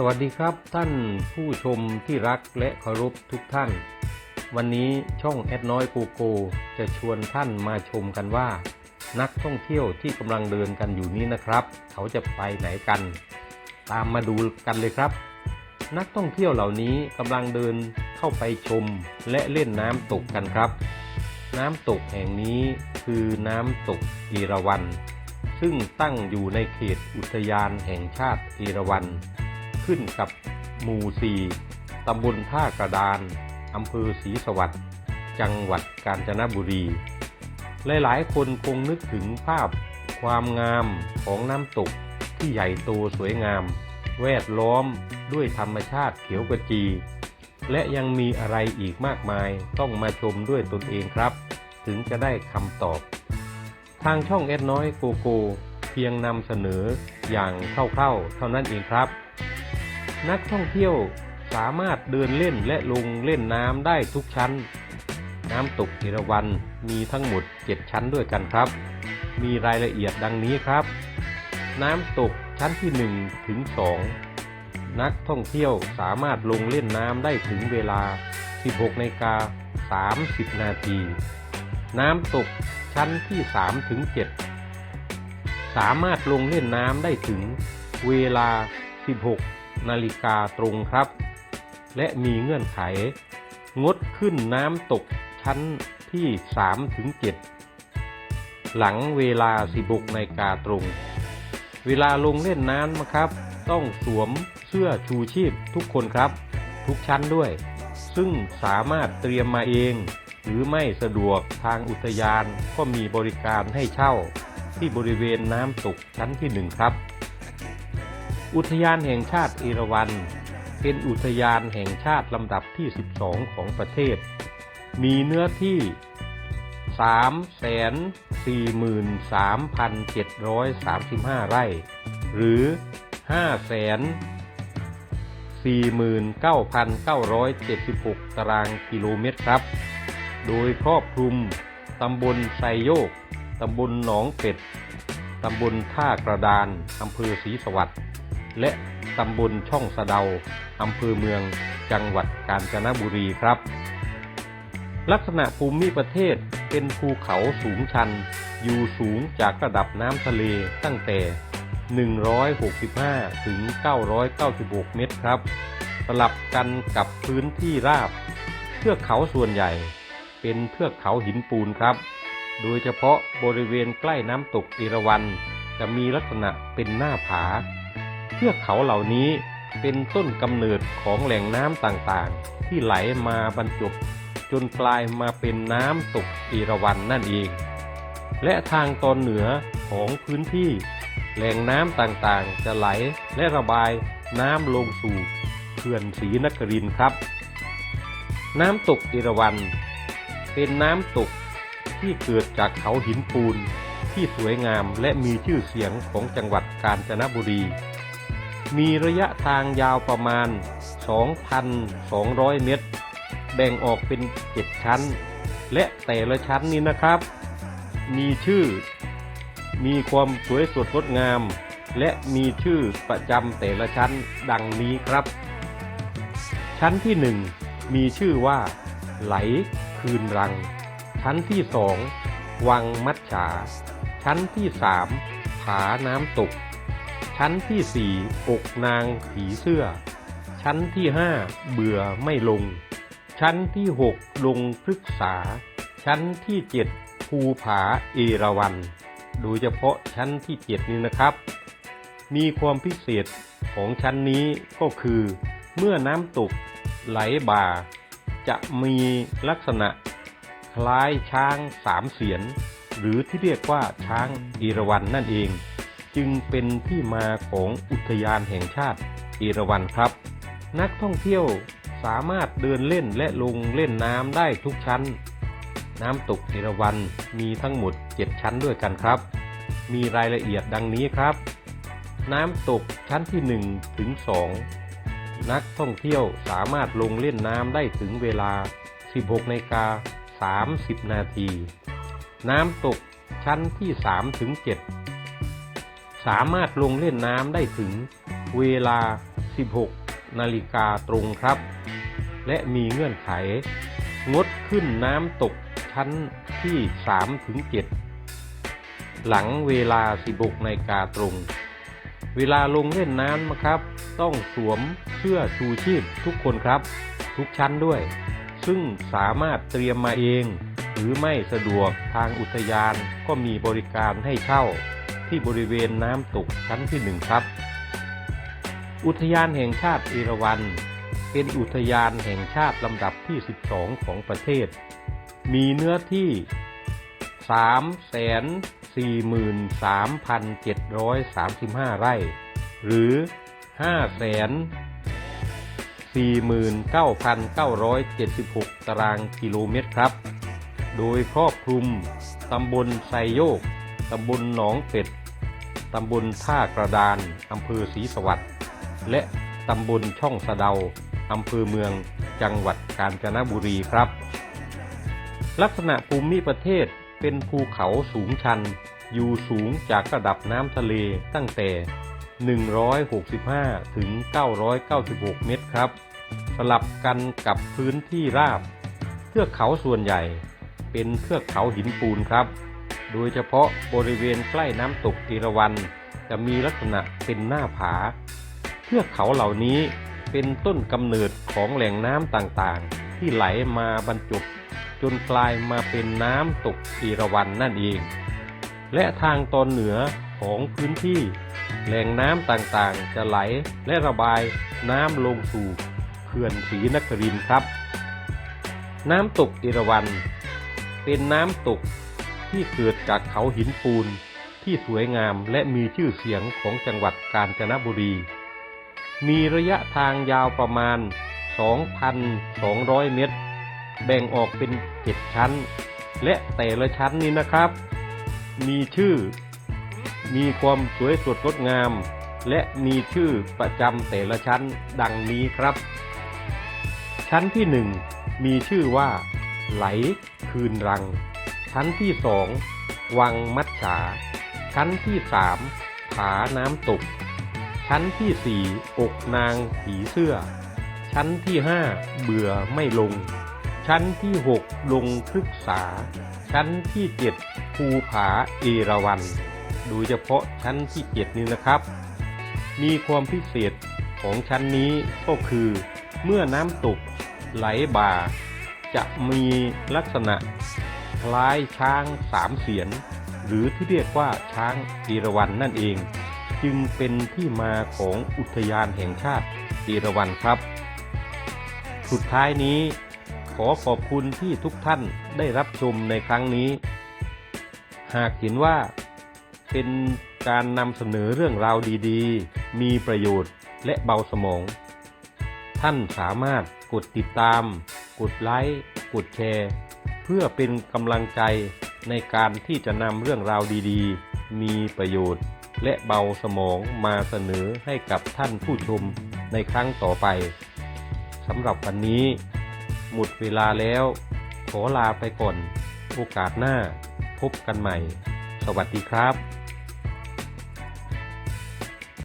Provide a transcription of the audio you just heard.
สวัสดีครับท่านผู้ชมที่รักและเคารพทุกท่าน วันนี้ช่องแอดน้อยโกโก จะชวนท่านมาชมกันว่า นักท่องเที่ยวที่กำลังเดินกันอยู่นี้นะครับ เขาจะไปไหนกัน ตามมาดูกันเลยครับ นักท่องเที่ยวเหล่านี้กำลังเดินเข้าไปชมและเล่นน้ำตกกันครับ น้ำตกแห่งนี้คือน้ำตกเอราวัณซึ่งตั้งอยู่ในเขตอุทยานแห่งชาติเอราวัณ ขึ้นกับหมู่สีตำบลท่ากระดาน อำเภอศรีสวัสดิ์ จังหวัดกาญจนบุรี หลายๆ คนคงนึกถึงภาพความงามของน้ำตกที่ใหญ่โตสวยงาม แวดล้อมด้วยธรรมชาติเขียวกระจี และยังมีอะไรอีกมากมายต้องมาชมด้วยตนเองครับ ถึงจะได้คำตอบ ทางช่องแอดน้อยโกโก้เพียงนำเสนออย่างคร่าวๆเท่านั้นเองครับ นักท่องเที่ยวสามารถเดินเล่นและลงเล่นน้ำได้ทุกชั้น น้ำตกเอราวัณมีทั้งหมด 7 ชั้นด้วยกันครับ มีรายละเอียดดังนี้ครับ น้ำตกชั้นที่ 1 ถึง 2 นักท่องเที่ยวสามารถลงเล่นน้ำได้ถึงเวลา 16นาฬิกา30 นาที น้ำตกชั้นที่ 3 ถึง 7 สามารถลงเล่นน้ำได้ถึงเวลา 16 นาฬิกาตรงครับ และมีเงื่อนไข งดขึ้นน้ำตกชั้นที่ 3 ถึง 7 หลังเวลา 16นาฬิกาตรง เวลาลงเล่นน้ำนะครับ ต้องสวมเสื้อชูชีพทุกคนครับ ทุกชั้นด้วย ซึ่งสามารถเตรียมมาเอง หรือไม่สะดวกทางอุทยานก็มีบริการให้เช่า ที่บริเวณน้ำตกชั้นที่หนึ่งครับ อุทยานแห่งชาติเอราวัณเป็นอุทยานแห่งชาติลำดับที่ 12 ของประเทศ มีเนื้อที่ 343,735 ไร่ หรือ 549,976 ตารางกิโลเมตรครับ โดยครอบคลุมตำบลไซโยก ตำบลหนองเป็ด ตำบลท่ากระดาน อำเภอศรีสวัสดิ์ และตำบลช่องสะเดาอำเภอเมืองจังหวัดกาญจนบุรีครับ ลักษณะภูมิประเทศเป็นภูเขาสูงชัน อยู่สูงจากระดับน้ำทะเลตั้งแต่ 165 ถึง 996 เมตรครับ สลับกันกับพื้นที่ราบ เทือกเขาส่วนใหญ่ เป็นเทือกเขาหินปูนครับ โดยเฉพาะบริเวณใกล้น้ำตกเอรวัณจะมีลักษณะเป็นหน้าผา ทือกเขาเหล่านี้เป็นต้นกำเนิดของแหล่งน้ำต่างๆ ที่ไหลมาบรรจบจนกลายมาเป็นน้ำตกเอราวันนั่นเอง และทางตอนเหนือของพื้นที่แหล่งน้ำต่างๆ จะไหลและระบายน้ำลงสู่เขื่อนศรีนครินทร์ครับ น้ำตกเอราวัณเป็นน้ำตกที่เกิดจากเขาหินปูนที่สวยงามและมีชื่อเสียงของจังหวัดกาญจนบุรี มีระยะทางยาวประมาณ 2,200 เมตร แบ่งออกเป็น 7 ชั้น และแต่ละชั้นนี้นะครับ มีชื่อ มีความสวยสดงดงาม และมีชื่อประจำแต่ละชั้นดังนี้ครับ ชั้นที่หนึ่งมีชื่อว่า ไหลคืนรัง ชั้นที่สองวังมัดฉา ชั้นที่สามผาน้ำตก ชั้นที่สี่อกนางผีเสื้อ ชั้นที่ห้าเบื่อไม่ลง ชั้นที่หกลงพฤกษา ชั้นที่เจ็ดภูผาเอราวัณโดยเฉพาะชั้นที่เจ็ดนี้นะครับ มีความพิเศษของชั้นนี้ก็คือ เมื่อน้ำตกไหลบ่า จะมีลักษณะคล้ายช้างสามเสียน หรือที่เรียกว่าช้างเอราวันนั่นเอง จึงเป็นที่มาของอุทยานแห่งชาติเอราวัณครับ นักท่องเที่ยวสามารถเดินเล่นและลงเล่นน้ำได้ทุกชั้น น้ำตกเอราวัณมีทั้งหมด 7 ชั้นด้วยกันครับ มีรายละเอียดดังนี้ครับ น้ำตกชั้นที่ 1 ถึง 2 นักท่องเที่ยวสามารถลงเล่นน้ำได้ถึงเวลา 16นาฬิกา30 นาที น้ำตกชั้นที่ 3 ถึง 7 สามารถลงเล่นน้ำได้ถึงเวลา 16 นาฬิกาตรงครับ และมีเงื่อนไข งดขึ้นน้ำตกชั้นที่ 3 ถึง 7 หลังเวลา 16 นาฬิกาตรง เวลาลงเล่นน้ำนะครับ ต้องสวมเสื้อชูชีพทุกคนครับ ทุกชั้นด้วย ซึ่งสามารถเตรียมมาเอง หรือไม่สะดวกทางอุทยานก็มีบริการให้เช่า ที่บริเวณน้ำตกชั้นที่หนึ่งครับ อุทยานแห่งชาติเอราวัณเป็นอุทยานแห่งชาติลำดับที่ 12 ของประเทศ มีเนื้อที่ 343,735 ไร่ หรือ 549,976 ตารางกิโลเมตรครับ โดยครอบคลุมตำบลไซโยก ตำบลหนองเป็ด ตำบลท่ากระดาน อำเภอศรีสวัสดิ์และตำบลช่องสะเดา อำเภอเมือง จังหวัดกาญจนบุรีครับ ลักษณะภูมิประเทศเป็นภูเขาสูงชัน อยู่สูงจากระดับน้ำทะเลตั้งแต่ 165 ถึง 996 เมตรครับ สลับกันกับพื้นที่ราบ เทือกเขาส่วนใหญ่เป็นเทือกเขาหินปูนครับ โดยเฉพาะบริเวณใกล้น้ำตกเอรวัณจะมีลักษณะเป็นหน้าผา เทือกเขาเหล่านี้เป็นต้นกำเนิดของแหล่งน้ำต่างๆ ที่ไหลมาบรรจบจนกลายมาเป็นน้ำตกเอรวัณนั่นเอง และทางตอนเหนือของพื้นที่แหล่งน้ำต่างๆ จะไหลและระบายน้ำลงสู่เขื่อนศรีนครินทร์ครับ น้ำตกเอรวัณเป็นน้ำตก ที่เกิดจากเขาหินปูนที่สวยงามและมีชื่อเสียงของจังหวัดกาญจนบุรี มีระยะทางยาวประมาณ 2,200 เมตร แบ่งออกเป็น 7 ชั้น และแต่ละชั้นนี้นะครับ มีชื่อ มีความสวยสดงดงาม และมีชื่อประจำแต่ละชั้นดังนี้ครับ ชั้นที่หนึ่งมีชื่อว่า ไหลคืนรัง ชั้นที่สองวังมัดฉา ชั้นที่สามผาน้ำตก ชั้นที่สี่อกนางผีเสื้อ ชั้นที่ห้าเบื่อไม่ลง ชั้นที่หกลงพฤกษา ชั้นที่เจ็ดภูผาเอราวัณโดยเฉพาะชั้นที่เจ็ดนี้นะครับ มีความพิเศษของชั้นนี้ก็คือ เมื่อน้ำตกไหลบ่า จะมีลักษณะ คล้ายช้างสามเสียน หรือที่เรียกว่าช้างเอราวัณนั่นเอง จึงเป็นที่มาของอุทยานแห่งชาติเอราวัณครับ สุดท้ายนี้ขอขอบคุณที่ทุกท่านได้รับชมในครั้งนี้ หากเห็นว่าเป็นการนำเสนอเรื่องราวดีๆ มีประโยชน์และเบาสมอง ท่านสามารถกดติดตาม กดไลค์ กดแชร์ พื่อเป็นกำลังใจในการที่จะนำเรื่องราวดีๆ มีประโยชน์ และเบาสมองมาเสนอให้กับท่านผู้ชมในครั้งต่อไปสำหรับวันนี้ หมดเวลาแล้ว ขอลาไปก่อน โอกาสหน้าพบกันใหม่ สวัสดีครับ